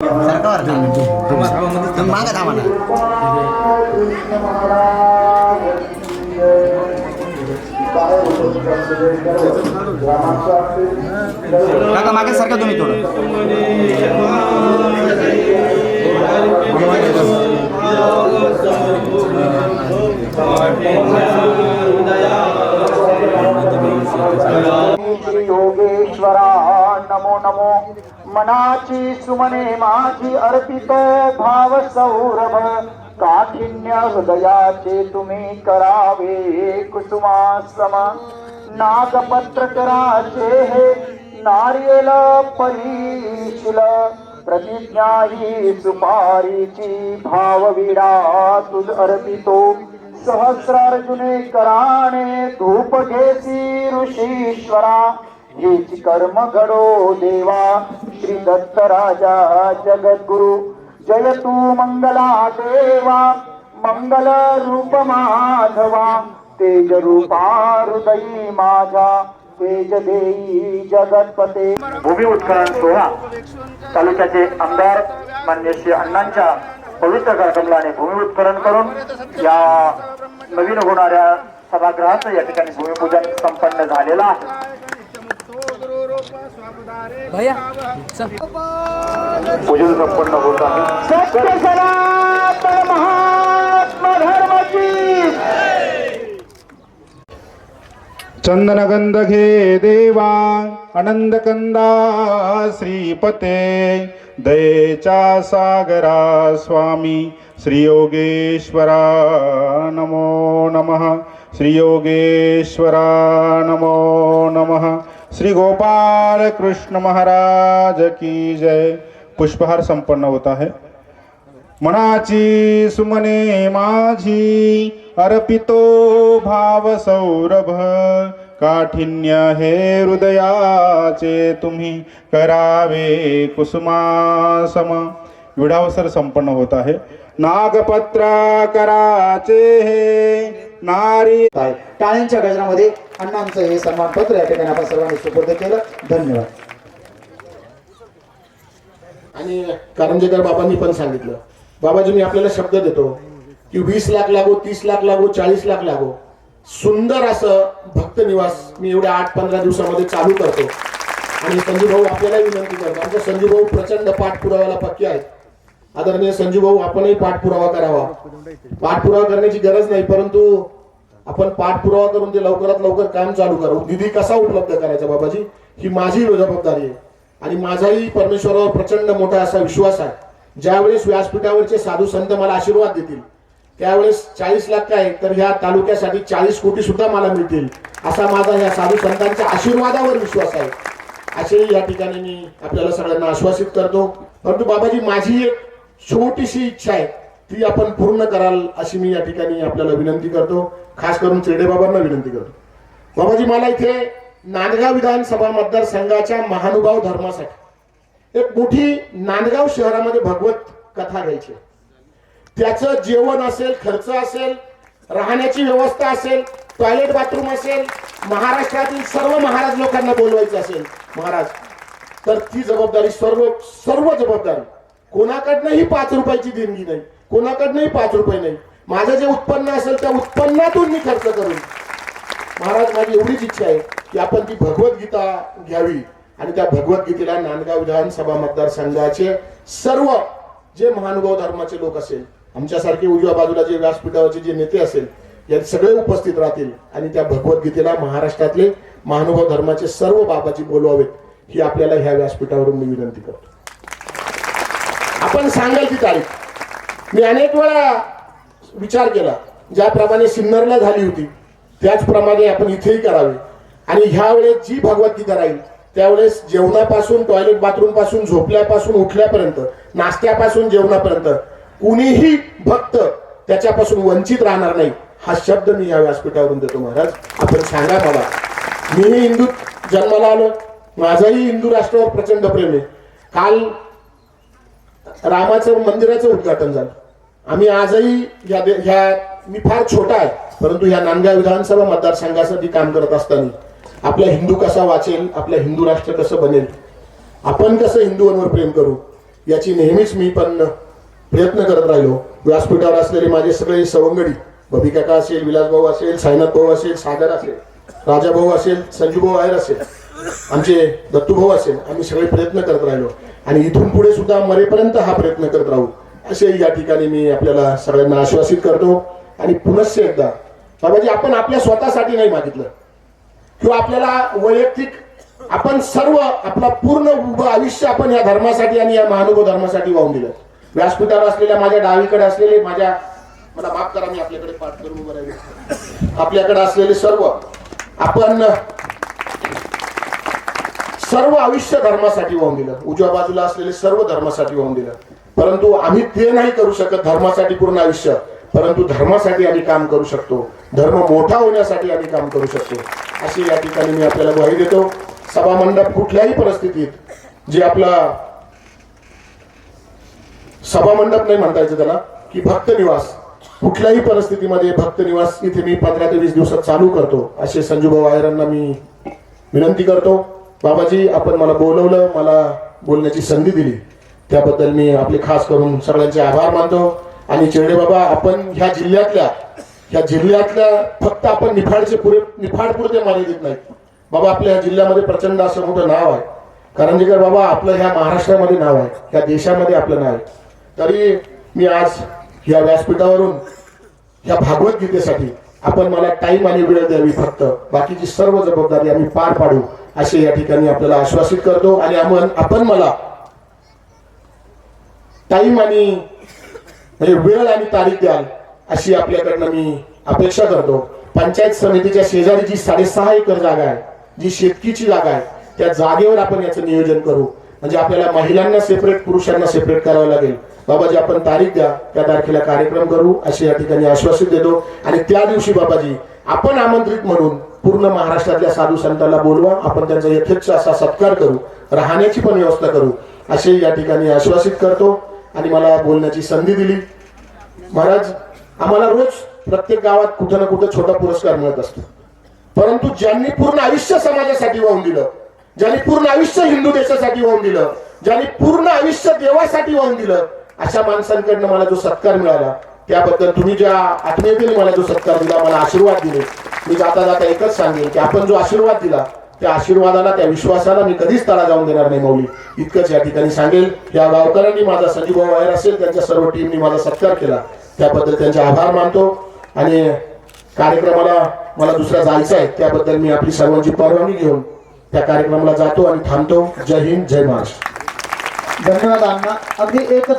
सरकार तुम्ही मागत आम्हाला काका मागे सारखं तुम्ही थोडं नमो मनाची सुमने माझी अर्पितो भाव सौरभ काठिण्य हृदयाचे तुम्ही करावे कुसुमाश्रम. नागपत्र कराचे हे नारियल परीशिल प्रतिज्ञा ही सुपारीची भावविडा तुझ अर्पितो. सहस्रार्जुने कराणे धूप घेसी ऋषीश्वरा हेच कर्म घडो देवा. श्री दत्त राजा जगद्गुरु जय तू मंगला देवा. मंगल रूप माधवा. तेज रूपा हृदयी माझा. तेज देई जगतपते. भूमी उत्खनन सोहळा. तालुक्याचे आमदार मान्य श्री अण्णांच्या पवित्र कार्यक्रमाने भूमी उत्खनन करून या नवीन होणाऱ्या सभागृहाचं या ठिकाणी भूमिपूजन संपन्न झालेलं आहे. भैया पूजन संपन्न होत आहे सत्य सनातन महात्मा धर्माची चंदनगंध घे देवा आनंदकंदा श्रीपते दयेच्या सागरा स्वामी श्री योगेश्वरा नमो नमः श्री योगेश्वरा नमो नमः। श्री गोपाल कृष्ण महाराज की जय। पुष्पहार संपन्न होता है। मनाची सुमने माझी, अर्पितो भाव सौरभ। काठिन्य हे हृदयाचे तुम्ही करावे कुसुमासम। विडावसर संपन्न होता है। नागपत्र कराचे हे नारी टाळ्यांच्या गजरामध्ये अण्णांचं हे सन्मानपत्र या ठिकाणी आपण सर्वांनी सुपूर्द केलं. धन्यवाद. आणि कारंजेकर बाबांनी पण सांगितलं. बाबाजी मी आपल्याला शब्द देतो की वीस लाख लागो तीस लाख लागो चाळीस लाख लागो. सुंदर असं भक्त निवास मी एवढ्या आठ पंधरा दिवसामध्ये चालू करतो. आणि संजू भाऊ आपल्याला विनंती करतो आमचे संजीभाऊ भाऊ प्रचंड पाठपुराव्याला पक्के आहेत. आदरणीय संजू भाऊ आपणही पाठपुरावा करावा. पाठपुरावा करण्याची गरज नाही परंतु आपण पाठपुरावा करून ते लवकरात लवकर काम चालू करू. निधी कसा उपलब्ध करायचा बाबाजी? ही माझी जबाबदारी आहे. आणि माझाही परमेश्वरावर प्रचंड मोठा असा विश्वास आहे. ज्यावेळेस व्यासपीठावरचे साधू संत मला आशीर्वाद देतील त्यावेळेस चाळीस लाख काय तर ह्या तालुक्यासाठी चाळीस कोटी सुद्धा मला मिळतील असा माझा ह्या साधू संतांच्या आशीर्वादावर विश्वास आहे. असे या ठिकाणी मी आपल्याला सगळ्यांना आश्वासित करतो. परंतु बाबाजी माझी एक छोटीशी इच्छा आहे ती आपण पूर्ण कराल अशी मी या ठिकाणी आपल्याला विनंती करतो. खास करून चेडे बाबांना विनंती करतो. बाबाजी मला इथे नांदगाव विधानसभा मतदारसंघाच्या महानुभाव धर्मासाठी एक मोठी नांदगाव शहरामध्ये भगवत कथा घ्यायची त्याचं जेवण असेल खर्च असेल राहण्याची व्यवस्था असेल टॉयलेट बाथरूम असेल महाराष्ट्रातील सर्व महाराज लोकांना बोलवायचं असेल महाराज. तर ती जबाबदारी सर्व सर्व जबाबदारी कोणाकडनंही पाच रुपयाची देणगी नाही. कोणाकडनंही पाच रुपये नाही. माझं जे उत्पन्न असेल त्या उत्पन्नातून मी खर्च करून. महाराज माझी एवढीच इच्छा आहे की आपण ती भगवद्गीता घ्यावी आणि त्या भगवद्गीतेला नांदगाव विधानसभा मतदारसंघाचे सर्व जे महानुभाव धर्माचे लोक असेल आमच्यासारखे उजव्या बाजूला जे व्यासपीठावरचे जे नेते असेल यात सगळे उपस्थित राहतील आणि त्या भगवद्गीतेला महाराष्ट्रातले महानुभाव धर्माचे सर्व बाबाजी बोलवावेत ही आपल्याला ह्या व्यासपीठावरून मी विनंती करतो. आपण सांगाल ती तारीख. मी अनेक वेळा विचार केला. ज्याप्रमाणे सिन्नरला झाली होती त्याचप्रमाणे आपण इथेही करावे. आणि ह्या वेळेस जी भगवद्गीता राहील त्यावेळेस जेवणापासून टॉयलेट बाथरूमपासून झोपल्यापासून उठल्यापर्यंत नाश्त्यापासून जेवणापर्यंत कुणीही भक्त त्याच्यापासून वंचित राहणार नाही हा शब्द मी या व्यासपीठावरून देतो महाराज. आपण सांगा बाबा. मीही हिंदू जन्माला आलो. माझंही हिंदू राष्ट्रावर प्रचंड प्रेम आहे. काल रामाचं मंदिराचं उद्घाटन झालं. आम्ही आजही या ह्या मी फार छोटा आहे परंतु ह्या नांदगाव विधानसभा मतदारसंघासाठी काम करत असताना आपला हिंदू कसा वाचेल आपलं हिंदू राष्ट्र कसं बनेल आपण कसं हिंदूंवर प्रेम करू याची नेहमीच मी पण प्रयत्न करत राहिलो. व्यासपीठावर असलेले माझे सगळे सवंगडी बबी काका असेल विलास भाऊ असेल साईनाथ भाऊ असेल सागर असेल राजा भाऊ असेल संजू भाऊ आहेर असेल आमचे दत्तू भाऊ असेल आम्ही सगळे प्रयत्न करत राहिलो. आणि इथून पुढे सुद्धा मरेपर्यंत हा प्रयत्न करत राहू. असे या ठिकाणी मी आपल्याला सगळ्यांना आश्वासित करतो. आणि पुनश्च एकदा बाबाजी आपण आपल्या स्वतःसाठी नाही मागितलं. किंवा आपल्याला वैयक्तिक आपण सर्व आपला पूर्ण उभं आयुष्य आपण या धर्मासाठी आणि या महानुभव धर्मासाठी वाहून दिलं. व्यासपीठावर असलेल्या माझ्या डावीकडे असलेले माझ्या मला माफ करा मी आपल्याकडे पाठ करून उभं राहिले. आपल्याकडे असलेले सर्व आपण सर्व आयुष्य धर्मासाठी वाहून दिलं. उजव्या बाजूला असलेले सर्व धर्मासाठी वाहून दिलं. परंतु आम्ही ते नाही करू शकत धर्मासाठी पूर्ण आयुष्य. परंतु धर्मासाठी आम्ही काम करू शकतो. धर्म मोठा होण्यासाठी आम्ही काम करू शकतो. अशी या ठिकाणी मी आपल्याला ग्वाही देतो. सभा मंडप कुठल्याही परिस्थितीत जे आपला सभा मंडप नाही म्हणता यायचं त्याला की भक्त निवास कुठल्याही परिस्थितीमध्ये भक्त निवास इथे मी पंधरा ते वीस दिवसात चालू करतो. असे संजूभाऊ आयरांना मी विनंती करतो. बाबाजी आपण मला बोलवलं मला बोलण्याची संधी दिली. त्याबद्दल मी आपले खास करून सगळ्यांचे आभार मानतो. आणि चेडे बाबा आपण ह्या जिल्ह्यातल्या ह्या जिल्ह्यातल्या फक्त आपण निफाडचे पुरे निफाडपुरते पुरते देत नाही बाबा आपल्या ह्या जिल्ह्यामध्ये प्रचंड असं मोठं नाव आहे. करंजीकर बाबा आपलं ह्या महाराष्ट्रामध्ये नाव आहे. ह्या देशामध्ये आपलं नाव आहे. तरी मी आज या व्यासपीठावरून ह्या भागवत गीतेसाठी आपण मला टाइम आणि वेळ द्यावी फक्त. बाकीची सर्व जबाबदारी आम्ही पार पाडू. असे या ठिकाणी आपल्याला आश्वासित करतो. आणि आपण आपण मला टाइम आणि म्हणजे वेळ आणि तारीख द्याल अशी आपल्याकडनं मी अपेक्षा करतो. पंचायत समितीच्या शेजारी जी साडेसहा एकर जागा आहे जी शेतकीची जागा आहे त्या जागेवर आपण याचं नियोजन करू. म्हणजे आपल्याला महिलांना सेपरेट पुरुषांना सेपरेट करावं लागेल. बाबाजी आपण तारीख द्या त्या तारखेला कार्यक्रम करू असे या ठिकाणी आश्वासित देतो. आणि त्या दिवशी बाबाजी आपण आमंत्रित म्हणून पूर्ण महाराष्ट्रातल्या साधू संतांना बोलवा आपण त्यांचा यथेच्छ असा सत्कार करू राहण्याची पण व्यवस्था करू असे या ठिकाणी आश्वासित करतो आणि मला बोलण्याची संधी दिली. महाराज आम्हाला रोज प्रत्येक गावात कुठं ना कुठं छोटा पुरस्कार मिळत असतो. परंतु ज्यांनी पूर्ण आयुष्य समाजासाठी वाहून दिलं ज्यांनी पूर्ण आयुष्य हिंदू देशासाठी वाहून दिलं ज्यांनी पूर्ण आयुष्य देवासाठी वाहून दिलं अशा माणसांकडनं मला जो सत्कार मिळाला त्याबद्दल तुम्ही ज्या आत्मीयतेने मला जो सत्कार दिला मला आशीर्वाद दिले मी जाता जाता एकच सांगेन की आपण जो आशीर्वाद दिला त्या आशीर्वादाला त्या विश्वासाला मी कधीच तडा जाऊन देणार नाही मौली. इतकंच या ठिकाणी सांगेल या गावकऱ्यांनी माझा सजीभाऊ वायर असेल त्यांच्या सर्व टीमनी माझा सत्कार केला. त्याबद्दल त्यांचे आभार मानतो. आणि कार्यक्रमाला मला दुसरा जायचं आहे त्याबद्दल मी आपली सर्वांची परवानगी घेऊन त्या कार्यक्रमाला जातो आणि थांबतो. जय हिंद जय महाराष्ट्र. धन्यवाद अण्णा. अगदी एकच